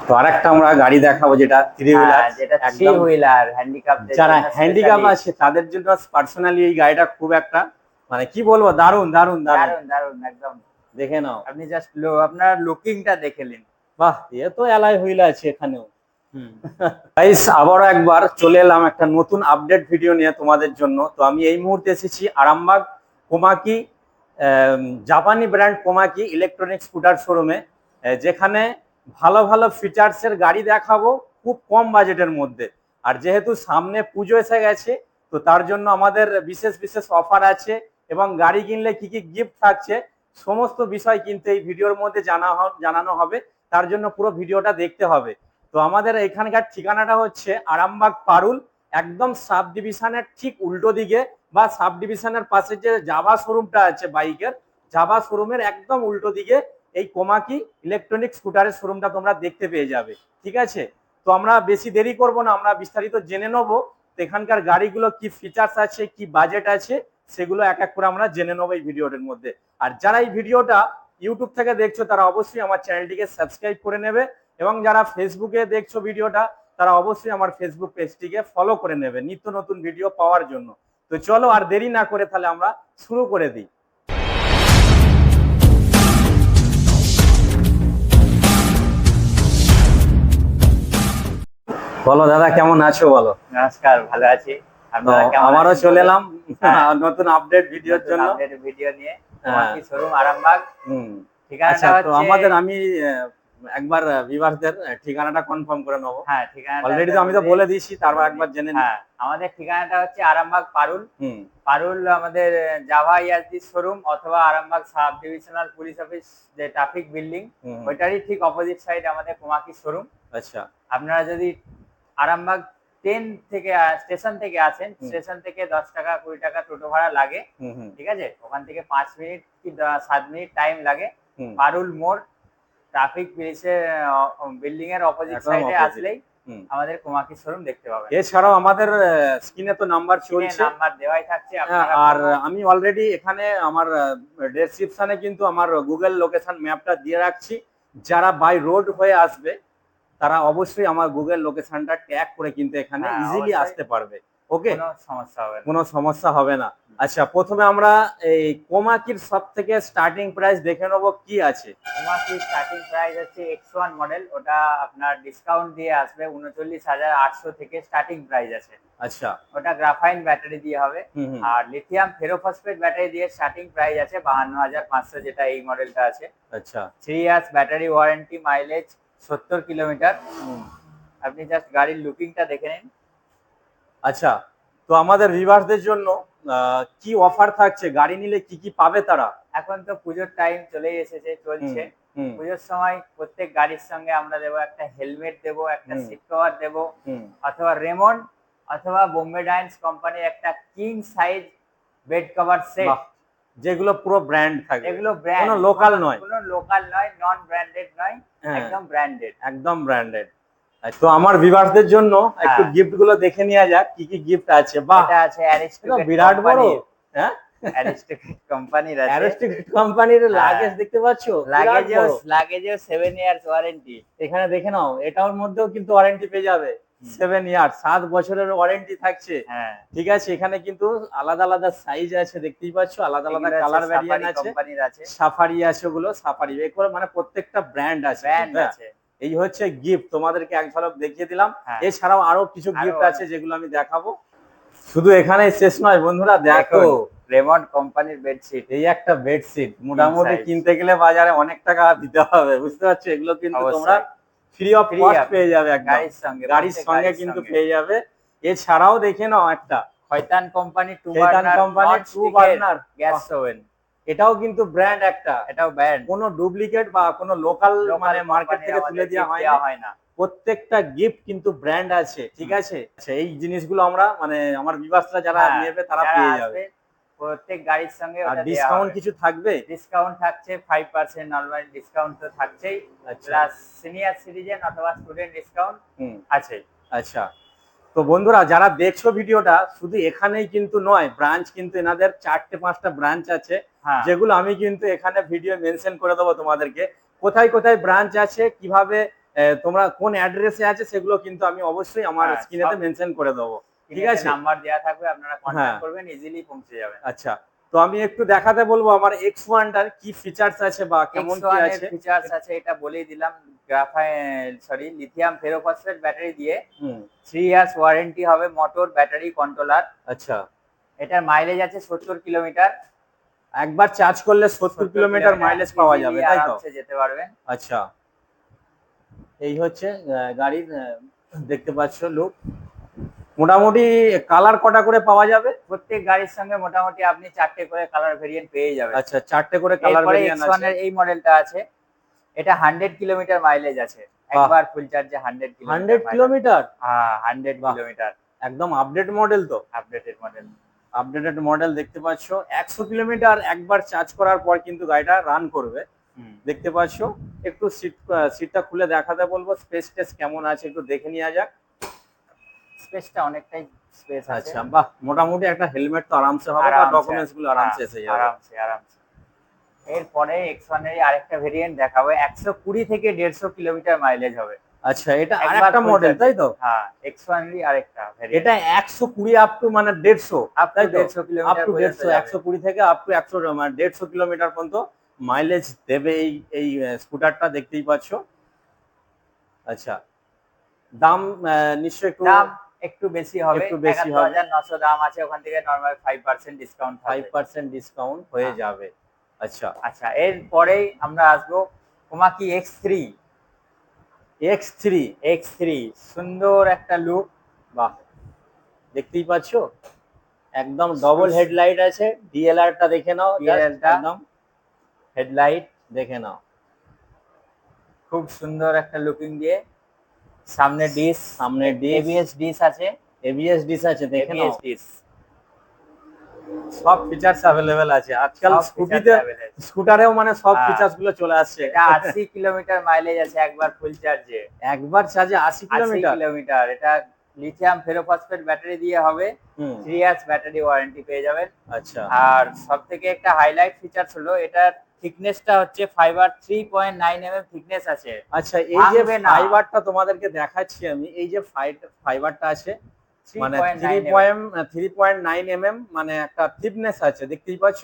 তো আরেকটা আমরা গাড়ি দেখাবো যেটা থ্রি হুইলার হ্যাঁ, যেটা থ্রি হুইলার হ্যান্ডিক্যাপ যারা হ্যান্ডিক্যাপ আছে তাদের জন্য পার্সোনালি এই গাড়িটা খুব একটা মানে কি বলব দারুণ দারুণ দারুণ দারুণ দারুণ একদম। দেখে নাও। আপনি জাস্ট আপনার লুকিংটা দেখে নিন। বাহ এ তো এলাই হুইল আছে এখানেও। গাইস আবারও একবার চলে এলাম একটা নতুন আপডেট ভিডিও নিয়ে তোমাদের জন্য। তো আমি এই মুহূর্তে এসেছি আরামবাগ কোমাকি জাপানি ব্র্যান্ড কোমাকি ইলেকট্রনিক স্কুটার শোরুমে যেখানে ভালো ভালো ফিচার্সের গাড়ি দেখাবো খুব কম বাজেটের মধ্যে। আর যেহেতু সামনে পুজো এসে গেছে, তো তার জন্য আমাদের বিশেষ বিশেষ অফার আছে এবং গাড়ি কিনলে কি কি গিফট থাকছে, সমস্ত বিষয় কিন্তু এই ভিডিওর মধ্যে জানা জানানো হবে। তার জন্য পুরো ভিডিওটা দেখতে হবে। তো আমাদের এখানকার ঠিকানাটা হচ্ছে আরামবাগ পারুল, একদম সাব ডিভিশনের ঠিক উল্টো দিকে বা সাব ডিভিশনের পাশে যে জাভা শোরুমটা আছে বাইকের জাভা শোরুমের একদম উল্টো দিকে এই কোমাকি ইলেকট্রনিক স্কুটারের শোরুমটা তোমরা দেখতে পেয়ে যাবে, ঠিক আছে? তো আমরা বেশি দেরি করব না, আমরা বিস্তারিত জেনে নেব এখানকার গাড়িগুলো কি ফিচার্স আছে, কি বাজেট আছে, সেগুলো এক এক করে আমরা জেনে নেব এই ভিডিওটার মধ্যে। আর যারা এই ভিডিওটা ইউটিউব থেকে দেখছ, তারা অবশ্যই আমার চ্যানেলটিকে সাবস্ক্রাইব করে নেবে এবং যারা ফেসবুকে দেখছ ভিডিওটা, তারা অবশ্যই আমার ফেসবুক পেজটিকে ফলো করে নেবে নিত্য নতুন ভিডিও পাওয়ার জন্য। তো চলো আর দেরি না করে তাহলে আমরা শুরু করে দিই। বলো দাদা কেমন আছো বলো? নমস্কার ভালো আছি। আমারও চলে এলাম হ্যাঁ। নতুন আপডেট ভিডিওর জন্য। ভিডিও নিয়ে। হ্যাঁ। শোরুম আরামবাগ? হুম। ঠিকানাটা আচ্ছা তো আমাদের আমি একবার ভিভার্সদের ঠিকানাটা কনফার্ম করে নেব। হ্যাঁ ঠিকানাটা অলরেডি তো আমি তো বলে দিয়েছি তারপর একবার জেনে নিই। হ্যাঁ আমাদের ঠিকানাটা হচ্ছে আরামবাগ পারুল। পারুল আমাদের জাভা ইয়াসডি শোরুম অথবা Arambagh sub divisional police office যে ট্রাফিক বিল্ডিং ওইটারই ঠিক অপোজিট সাইড আমাদের কুমাকি শোরুম আচ্ছা। আপনারা যদি আরামবাগ ট্রেন থেকে স্টেশন থেকে আসেন স্টেশন থেকে দশ টাকা কুড়ি টাকা টোটো ভাড়া লাগে ঠিক আছে? ওখান থেকে পাঁচ মিনিট কি সাত মিনিট টাইম লাগে। পারুল মোড় ট্রাফিক পুলিশের বিল্ডিং এর অপোজিট সাইডে আসলেই। আমাদের কুমাকি শোরুম দেখতে পাবেন। এছাড়াও আমাদের স্ক্রিনে তো নাম্বার চলছে। নাম্বার দেওয়াই থাকছে হ্যাঁ, আর আমি অলরেডি এখানে আমার ডেসক্রিপশনে কিন্তু আমার গুগল লোকেশন ম্যাপটা দিয়ে রাখছি। যারা বাই রোড হয়ে আসবে তারা অবশ্যই আমার গুগল লোকেশনটা ট্যাগ করে কিন্তু এখানে হ্যাঁ, ইজিলি আসতে পারবে ওকে সমস্যা হবে কোনো সমস্যা হবে না। আচ্ছা প্রথমে আমরা এই কোমাকির সব থেকে স্টার্টিং প্রাইস দেখে নেব কি আছে। কুমাকি স্টার্টিং প্রাইস হচ্ছে এক্স ওয়ান মডেল ওটা আপনার ডিসকাউন্ট দিয়ে আসবে উনচল্লিশ হাজার আটশো থেকে স্টার্টিং প্রাইস আছে। আচ্ছা। ওটা গ্রাফাইন ব্যাটারি দিয়ে হবে। আর লিথিয়াম ফেরোফসফেট ব্যাটারি দিয়ে স্টার্টিং প্রাইস আছে বাহান্ন হাজার পাঁচশো যেটা এই মডেলটা আছে। আচ্ছা। Three years battery warranty mileage সত্তর কিলোমিটার। আপনি জাস্ট গাড়ির লুকিংটা দেখে নিন। আচ্ছা তো আমাদের ভিভার্সদের জন্য কি অফার থাকছে? গাড়ি নিলে কি কি পাবে তারা? এখন তো পুজোর টাইম চলেই এসেছে চলছে। পুজোর সময় প্রত্যেক গাড়ির সঙ্গে আমরা দেবো একটা হেলমেট দেবো একটা সিট কভার দেবো অথবা রেমন্ড অথবা বোম্বে ডাইন্স কোম্পানির একটা king size bed cover set যেগুলো পুরো ব্র্যান্ড থাকে এগুলো ব্র্যান্ড কোনো local নয়। কোনো লোকাল নয় নন ব্র্যান্ডেড নয় হ্যাঁ, একদম ব্র্যান্ডেড একদম ব্র্যান্ডেড তো আমার ভিভার্সদের জন্য একটু হ্যাঁ। গিফটগুলো দেখে নেওয়া যাক কি কি গিফট আছে। বাহ! এটা আছে অ্যারিস্টোক্রেট বিরাট বড়। হ্যাঁ? অ্যারিস্টোক্রেট কোম্পানির আছে। অ্যারোস্টিক কোম্পানির। লাগেজ দেখতে পাচ্ছো? লাগেজেও বড়। লাগেজেও সেভেন ইয়ার্স ওয়ারেন্টি এখানে দেখে নাও এটার মধ্যেও কিন্তু ওয়ারেন্টি পেয়ে যাবে। সেভেন ইয়ার সাত বছরের ওয়ারেন্টি থাকছে। হ্যাঁ। ঠিক আছে এখানে কিন্তু আলাদা আলাদা সাইজ আছে দেখতেই পাচ্ছ আলাদা আলাদা কালার ভ্যারিয়েন্ট আছে। সাফারি আছে। ওগুলো সাফারি এগুলো মানে প্রত্যেকটা ব্র্যান্ড আছে ব্র্যান্ড। আছে। এই হচ্ছে গিফট তোমাদেরকে এক ঝলক দেখিয়ে দিলাম। হ্যাঁ। এছাড়াও আরও কিছু গিফট আছে যেগুলো আমি দেখাবো। শুধু এখানেই শেষ নয় বন্ধুরা দেখো রেমন্ড কোম্পানির বেডশিট এই একটা বেডশিট মোটামুটি কিনতে গেলে বাজারে অনেক টাকা দিতে হবে বুঝতে পারছ? এগুলো কিন্তু। তোমরা ফ্রি অফ কস্ট পেয়ে যাবে গাড়ির সঙ্গে গাড়ির সঙ্গে কিন্তু পেয়ে যাবে। এছাড়াও দেখে নাও একটা। খয়তান কোম্পানি টু বার্নার কোম্পানির টু বার্নার গ্যাস ওভেন এটাও কিন্তু ব্র্যান্ড একটা। এটাও ব্র্যান্ড কোনো ডুপ্লিকেট বা কোনো লোকাল মানে মার্কেট থেকে তুলে দেওয়া হয় না। হয় না। প্রত্যেকটা গিফট কিন্তু ব্র্যান্ড আছে ঠিক আছে? আচ্ছা এই জিনিসগুলো আমরা মানে আমার বিবাসরা যারা হ্যাঁ, নেবে তারা পেয়ে যাবে। প্রত্যেক গাড়ির সঙ্গে আর ডিসকাউন্ট কিছু থাকবে? ডিসকাউন্ট থাকছে ফাইভ পার্সেন্ট নর্মাল ডিসকাউন্ট তো থাকছেই। প্লাস সিনিয়র সিটিজেন অথবা স্টুডেন্ট ডিসকাউন্ট আছে আচ্ছা। তো বন্ধুরা যারা দেখছ ভিডিওটা শুধু এখানেই কিন্তু নয় ব্রাঞ্চ কিন্তু এনাদের চারটে পাঁচটা ব্রাঞ্চ আছে হ্যাঁ। যেগুলো আমি কিন্তু এখানে ভিডিও মেনশন করে দেবো তোমাদেরকে। কোথায় কোথায় ব্রাঞ্চ আছে কীভাবে তোমরা কোন অ্যাড্রেসে আছে সেগুলো কিন্তু আমি অবশ্যই আমার হ্যাঁ, স্ক্রিনেতে মেনশন করে দেবো। ঠিক আছে। নাম্বার দেওয়া থাকবে আপনারা। কন্ট্যাক্ট করবেন ইজিলি পৌঁছে যাবেন। আচ্ছা তো আমি একটু দেখাতে বলব আমার এক্স ওয়ানটার কি ফিচার্স আছে বা কেমন কি আছে? ফিচার্স আছে এটা বলেই দিলাম graphene sorry lithium ferrophosphate battery দিয়ে। থ্রি ইয়ার্স ওয়ারেন্টি হবে মোটর ব্যাটারি কন্ট্রোলার আচ্ছা। এটার মাইলেজ আছে সত্তর কিলোমিটার। একবার চার্জ করলে সত্তর কিলোমিটার মাইলেজ পাওয়া যাবে তাই তো? যেতে পারবেন। আচ্ছা। এই হচ্ছে গাড়ির দেখতে পাচ্ছ লুক মোটামুটি কালার কটা করে পাওয়া যাবে? প্রত্যেক গাড়ির সঙ্গে মোটামুটি আপনি চারটে করে কালার ভেরিয়েন্ট পেয়ে যাবেন। আচ্ছা চারটে করে কালার ভেরিয়েন্ট আছে। এই মডেলটা আছে। এটা হান্ড্রেড কিলোমিটার মাইলেজ আছে। একবার ফুল চার্জে হান্ড্রেড হান্ড্রেড কিলোমিটার হ্যাঁ হান্ড্রেড বাহ। কিলোমিটার একদম আপডেট মডেল তো। আপডেটেড মডেল আপডেটেড মডেল দেখতে পাচ্ছ। একশো কিলোমিটার একবার চার্জ করার পর কিন্তু গাড়িটা রান করবে। দেখতে পাচ্ছ। একটু সিট সিটটা খুলে দেখাতে বলব। স্পেস টেস কেমন আছে একটু দেখে নেওয়া যাক। স্পেসটা অনেকটাই স্পেস আছে। আচ্ছা বাহ মোটামুটি একটা হেলমেট তো আরামসে হবে আরামসে, ডকুমেন্টসগুলো আরামসে এসে যাবে। আরামসে আরামসে। এরপরে X1 এর আরেকটা ভেরিয়েন্ট দেখাবো একশো কুড়ি থেকে দেড়শো কিলোমিটার মাইলেজ হবে। আচ্ছা এটা আরেকটা মডেল। তাই তো? হ্যাঁ X1 এরই আরেকটা এটা একশো কুড়ি আপ টু মানে দেড়শো আপ টু? দেড়শো আপ টু দেড়শো একশো কুড়ি থেকে আপ টু একশো মানে দেড়শো কিলোমিটার পর্যন্ত মাইলেজ দেবে এই এই স্কুটারটা দেখতেই পাচ্ছ। আচ্ছা দাম নিশ্চয়ই একটু দাম একটু বেশি হবে একটু বেশি হবে। হাজার নশো দাম আছে ওখান থেকে normal five percent discount five থাকবে পার্সেন্ট ডিসকাউন্ট হয়ে হ্যাঁ। যাবে। আচ্ছা। আচ্ছা এর এরপরেই আমরা আসব Komaki X three X three X three সুন্দর একটা লুক বাহ দেখতেই পাচ্ছ? একদম ডবল হেডলাইট আছে। ডিএলআর টা দেখে নাও। একদম হেডলাইট দেখে নাও। খুব সুন্দর একটা লুকিং দিয়ে সামনে ডিস সামনে ডিস। এবিএস ডিস আছে। এবিএস ডিস আছে দেখে নাও। ABS disc. সব ফিচার্স অ্যাভেলেবেল আছে। আজকাল সব স্কুটিতে স্কুটারেও মানে সব হ্যাঁ। ফিচার্সগুলো চলে আসছে। এটা আশি কিলোমিটার মাইলেজ আছে একবার ফুল চার্জে একবার চার্জে আশি আশি কিলোমিটার? কিলোমিটার। এটা লিথিয়াম ফেরোফসফেট ব্যাটারি দিয়ে হবে। হুম। থ্রি ইয়ার্স ব্যাটারি ওয়ারেন্টি পেয়ে যাবেন। আচ্ছা। আর সব থেকে একটা হাইলাইট ফিচার্স হলো এটার থিকনেসটা হচ্ছে fibre three point nine M M thickness আছে। আচ্ছা এই যে ফাইবারটা তোমাদেরকে দেখাচ্ছি আমি এই যে ফাইবারটা আছে মানে three 3.9 point three point nine M M মানে একটা থিকনেস আছে দেখতেই পাচ্ছ?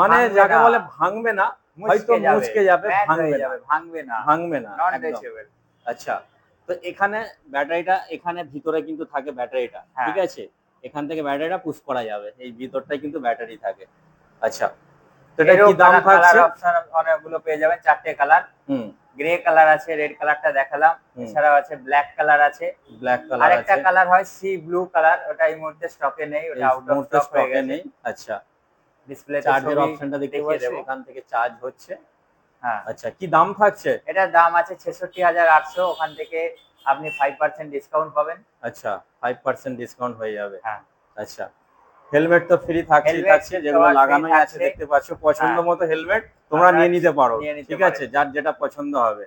মানে যাকে বলে ভাঙবে না হয়তো মুচকে যাবে, ভাঙবে না। যাবে ভাঙবে না। ভাঙবে না নন ডেচেবল আচ্ছা তো এখানে ব্যাটারিটা এখানে ভিতরে কিন্তু থাকে ব্যাটারিটা হ্যাঁ। ঠিক আছে? এখান থেকে ব্যাটারিটা পুশ করা যাবে এই ভিতরটাই কিন্তু ব্যাটারি থাকে। আচ্ছা এটা কি দাম থাকছে? অপশন অনেকগুলো পেয়ে যাবেন চারটে কালার। হুম। গ্রে কালার আছে রেড কালারটা দেখালাম। এছাড়াও আছে ব্ল্যাক কালার আছে। ব্ল্যাক কালার আরেকটা কালার হয় সি ব্লু কালার ওটা এই মুহূর্তে স্টকে নেই ওটা আউট অফ স্টক হয়ে গেছে। নেই? আচ্ছা। ডিসপ্লে চার্জের অপশনটা দেখতে দেখিয়ে এখান থেকে চার্জ হচ্ছে? হ্যাঁ। আচ্ছা কি দাম থাকছে? এটার দাম আছে ছেষট্টি হাজার আটশো ওখান থেকে আপনি ডিসকাউন্ট পাবেন। আচ্ছা ডিসকাউন্ট হয়ে যাবে। হ্যাঁ। আচ্ছা। হেলমেট তো ফ্রি থাকছে থাকছে যেগুলো লাগানোই আছে দেখতে পাচ্ছ পছন্দ হ্যাঁ। মতো হেলমেট তোমরা নিয়ে নিতে পারো। ঠিক আছে? যার যেটা পছন্দ হবে।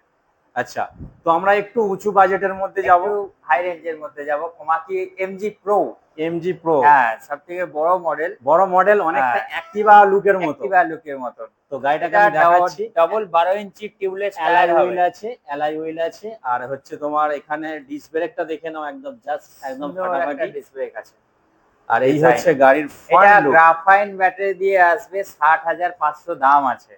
আচ্ছা তো আমরা একটু উঁচু বাজেটের মধ্যে যাব। হাই রেঞ্জের মধ্যে যাব। Komaki MG pro MG pro হ্যাঁ সব থেকে বড় মডেল বড় মডেল অনেকটা হ্যাঁ। অ্যাক্টিভা লুকের মতো। অ্যাক্টিভা লুকের মতো। তো গাড়িটাকে আমি দেখাচ্ছি। ডবল বারো ইঞ্চি টিউবলেস অ্যালাই টায়ার হুইল আছে অ্যালাই হুইল আছে। আর হচ্ছে তোমার এখানে ডিস ব্রেকটা দেখে নাও একদম জাস্ট একদম ফাটাফাটি। ডিসপ্লে আছে। আর এই। হচ্ছে গাড়ির এটা গ্রাফাইন ব্যাটারি দিয়ে আসবে ষাট হাজার পাঁচশো দাম আছে।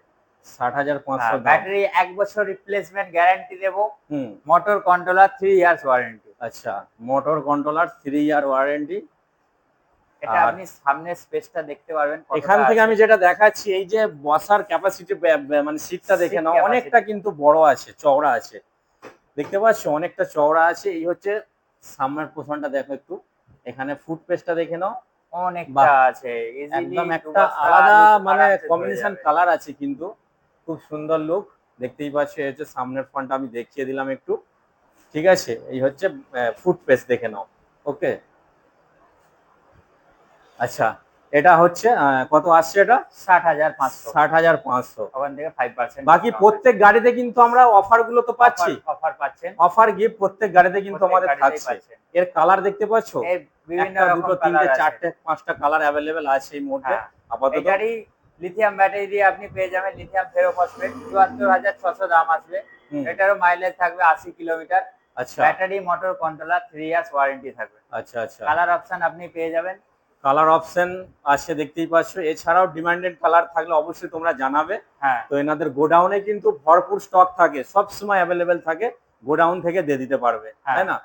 ষাট হাজার পাঁচশো দাম। ব্যাটারি এক বছর রিপ্লেসমেন্ট গ্যারান্টি দেবো। হুম। Motor controller three years warranty আচ্ছা motor controller three year warranty এটা আপনি সামনে স্পেসটা দেখতে পারবেন এখান থেকে আমি যেটা দেখাচ্ছি এই যে বসার ক্যাপাসিটি মানে সিটটা দেখে নাও অনেকটা কিন্তু বড় আছে চওড়া আছে। দেখতে পাচ্ছ অনেকটা চওড়া আছে। এই হচ্ছে সামনের পোষণটা দেখো একটু। এখানে ফুড পেস্টটা দেখে নাও। অনেকটা আছে। একদম একটা আলাদা মানে কম্বিনেশন কালার আছে কিন্তু। খুব সুন্দর লুক দেখতেই পাচ্ছ এই হচ্ছে সামনের ফ্রন্টটা আমি দেখিয়ে দিলাম একটু। ঠিক আছে এই হচ্ছে ফুড পেস্ট দেখে নাও। ওকে আচ্ছা। এটা হচ্ছে কত আসছে এটা? ষাট হাজার পাঁচশো। ষাট হাজার পাঁচশো। ওখান থেকে ফাইভ পার্সেন্ট বাকি প্রত্যেক গাড়িতে কিন্তু আমরা অফারগুলো তো পাচ্ছি। অফার পাচ্ছেন। অফার গিফট প্রত্যেক গাড়িতে কিন্তু আমাদের থাকছে। এর কালার দেখতে পাচ্ছ? বিভিন্ন দুটো তিনটে চারটে পাঁচটা কালার অ্যাভেলেবেল আছে এই মুহূর্তে। হ্যাঁ। আপাতত। এটারই লিথিয়াম ব্যাটারি দিয়ে আপনি পেয়ে যাবেন লিথিয়াম ফেরোফসফেট চুয়াত্তর হাজার ছশো দাম আসবে। এটারও মাইলেজ থাকবে আশি কিলোমিটার। আচ্ছা। Battery motor controller three years warranty থাকবে। আচ্ছা আচ্ছা। কালার অপশন আপনি পেয়ে যাবেন। কালার অপশন আছে দেখতেই পাচ্ছ। এছাড়াও ডিমান্ডেড কালার থাকলে অবশ্যই তোমরা জানাবে। হ্যাঁ। তো এনাদের গোডাউনে কিন্তু ভরপুর স্টক থাকে সবসময় অ্যাভেলেবেল থাকে গোডাউন থেকে দিয়ে দিতে পারবে হ্যাঁ। তাই না?